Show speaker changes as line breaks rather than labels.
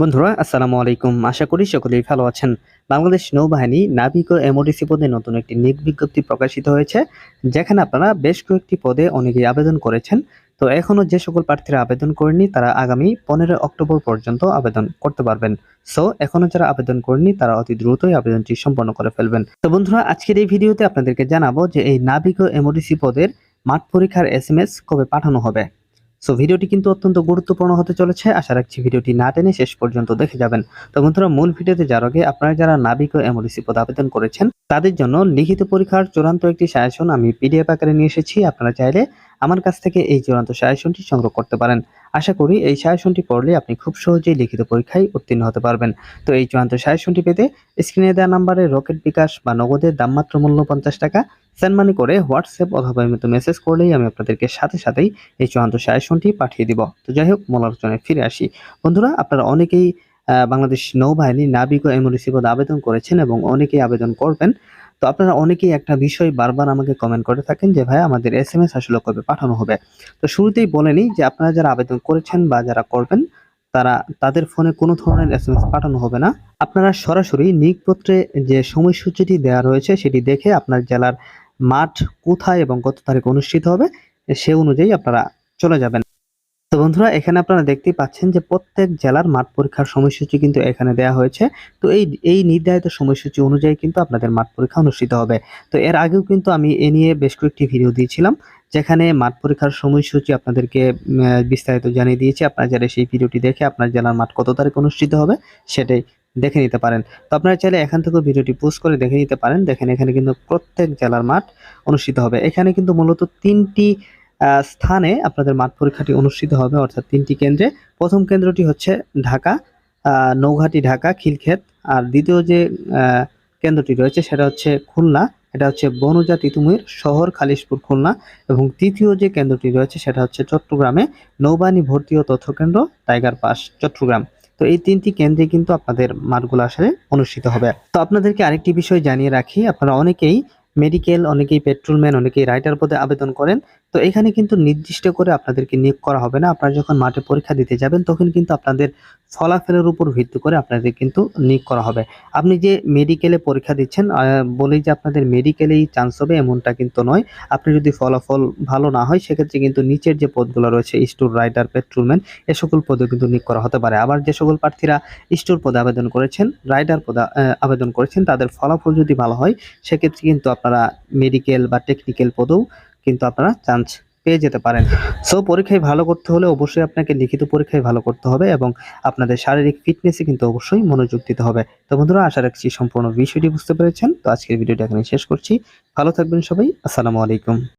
বন্ধুরা, আসসালামু আলাইকুম। আশা করি সকলেই ভালো আছেন। বাংলাদেশ নৌবাহিনী নাবিক ও এমওডিসি পদে নতুন একটি নিয়োগ বিজ্ঞপ্তি প্রকাশিত হয়েছে, যেখানে আপনারা বেশ কয়েকটি পদে অনেকেই আবেদন করেছেন। তো এখনও যে সকল প্রার্থীরা আবেদন করেনি তারা আগামী পনেরো অক্টোবর পর্যন্ত আবেদন করতে পারবেন। সো এখনও যারা আবেদন করেনি তারা অতি দ্রুতই আবেদনটি সম্পন্ন করে ফেলবেন। তো বন্ধুরা, আজকের এই ভিডিওতে আপনাদেরকে জানাব যে এই নাবিক ও এমওডিসি পদের মাঠ পরীক্ষার এস কবে পাঠানো হবে। সো ভিডিওটি কিন্তু অত্যন্ত গুরুত্বপূর্ণ হতে চলেছে। আশা রাখছি ভিডিওটি না টেনে শেষ পর্যন্ত দেখে যাবেন। তো বন্ধুরা, মূল ভিডিওতে যাওয়ার আগে আপনারা যারা নাবিক ও এমওডিসি পদ আবেদন করেছেন, তাদের জন্য লিখিত পরীক্ষার চূড়ান্ত একটি সাজেশন আমি পিডিএফ আকারে নিয়ে এসেছি। আপনারা চাইলে আমার কাছ থেকে এই চূড়ান্ত সাজেশনটি সংগ্রহ করতে পারেন। আশা করি এই সাজেশনটি পড়লে আপনি খুব সহজেই লিখিত পরীক্ষায় উত্তীর্ণ হতে পারবেন। তো এই চূড়ান্ত সাজেশনটি পেতে স্ক্রিনে দেওয়া নাম্বারে রকেট বিকাশ বা নগদের দামমাত্র মূল্য পঞ্চাশ টাকা, সেন্ড মানি করে হোয়াটসঅ্যাপ অথবা এমনিতে মেসেজ করলেই আমি আপনাদেরকে সাথে সাথেই এই চূড়ান্ত সাজেশনটি পাঠিয়ে দিব। তো যাই হোক, মূল আলোচনায় ফিরে আসি। বন্ধুরা, আপনারা অনেকেই বাংলাদেশ নৌবাহিনী নাবিক ও এমওডিসি পদে আবেদন করেছেন এবং অনেকেই আবেদন করবেন। তো আপনারা অনেকেই একটা বিষয় বারবার আমাকে কমেন্ট করে থাকেন যে ভাই আমাদের এস এম এস আসলে কবে পাঠানো হবে? তো শুরুতেই বলে নিই যে, আপনারা যারা আবেদন করেছেন বা যারা করবেন, তারা, তাদের ফোনে কোনো ধরনের এস পাঠানো হবে না। আপনারা সরাসরি নিয়োগপত্রে যে সময়সূচিটি দেওয়া রয়েছে, সেটি দেখে আপনার জেলার মাঠ কোথায় এবং কত তারিখ অনুষ্ঠিত হবে, সে অনুযায়ী আপনারা চলে যাবেন। তো বন্ধুরা, এখানে আপনারা দেখতেই পাচ্ছেন যে প্রত্যেক জেলার মাঠ পরীক্ষার সময়সূচি কিন্তু এখানে দেওয়া হয়েছে। তো এই এই নির্ধারিত সময়সূচি অনুযায়ী কিন্তু আপনাদের মাঠ পরীক্ষা অনুষ্ঠিত হবে। তো এর আগেও কিন্তু আমি এ নিয়ে বেশ কয়েকটি ভিডিও দিয়েছিলাম, যেখানে মাঠ পরীক্ষার সময়সূচি আপনাদেরকে বিস্তারিত জানিয়ে দিয়েছি। আপনারা যারা সেই ভিডিওটি দেখে আপনার জেলার মাঠ কত তারিখ অনুষ্ঠিত হবে, সেটাই দেখে নিতে পারেন। তো আপনারা চাইলে এখান থেকেও ভিডিওটি পোস্ট করে দেখে নিতে পারেন। দেখেন, এখানে কিন্তু প্রত্যেক জেলার মাঠ অনুষ্ঠিত হবে। এখানে কিন্তু মূলত তিনটি স্থানে আপনাদের মাঠ পরীক্ষাটি অনুষ্ঠিত হবে, অর্থাৎ তিনটি কেন্দ্রে। প্রথম কেন্দ্রটি হচ্ছে ঢাকা নৌঘাটি ঢাকা, খিলক্ষেত। আর দ্বিতীয় যে কেন্দ্রটি রয়েছে সেটা হচ্ছে খুলনা, এটা হচ্ছে বনজা তিতুমির শহর খালিশপুর খুলনা। এবং তৃতীয় যে কেন্দ্রটি রয়েছে সেটা হচ্ছে চট্টগ্রামে নৌবাহিনী ভর্তি ও তথ্য কেন্দ্র, টাইগার পাস, চট্টগ্রাম। তো এই তিনটি কেন্দ্রে কিন্তু আপনাদের মাঠগুলো আসলে অনুষ্ঠিত হবে। তো আপনাদেরকে আরেকটি বিষয় জানিয়ে রাখি, আপনারা অনেকেই মেডিকেল অনেকেই পেট্রোলম্যান অনেকেই রাইটার পদে আবেদন করেন। তো এখানে কিন্তু নির্দিষ্ট করে আপনাদেরকে নিয়োগ করা হবে না। আপনারা যখন মাঠে পরীক্ষা দিতে যাবেন, তখন কিন্তু আপনাদের ফলাফলের উপর ভিত্তি করে আপনাদের কিন্তু নিয়োগ করা হবে। আপনি যে মেডিকেলে পরীক্ষা দিচ্ছেন বলেই যে আপনাদের মেডিকেলেই চান্স হবে, এমনটা কিন্তু নয়। আপনি যদি ফলাফল ভালো না হয়, সেক্ষেত্রে কিন্তু নিচের যে পদগুলো রয়েছে স্টোর রাইটার পেট্রোলম্যান এ সকল পদে কিন্তু নিয়োগ করা হতে পারে। আবার যে সকল প্রার্থীরা স্টোর পদে আবেদন করেছেন রাইডার পদে আবেদন করেছেন, তাদের ফলাফল যদি ভালো হয়, সেক্ষেত্রে কিন্তু আপনারা মেডিকেল বা টেকনিক্যাল পদেও কিন্তু আপনারা চান্স পেয়ে যেতে পারেন। সো পরীক্ষায় ভালো করতে হলে অবশ্যই আপনাকে লিখিত পরীক্ষায় ভালো করতে হবে এবং আপনাদের শারীরিক ফিটনেসে কিন্তু অবশ্যই মনোযোগ দিতে হবে। তো বন্ধুরা, আশা রাখছি সম্পূর্ণ বিষয়টি বুঝতে পেরেছেন। তো আজকের ভিডিওটা এখানে শেষ করছি। ভালো থাকবেন সবাই। আসসালামু আলাইকুম।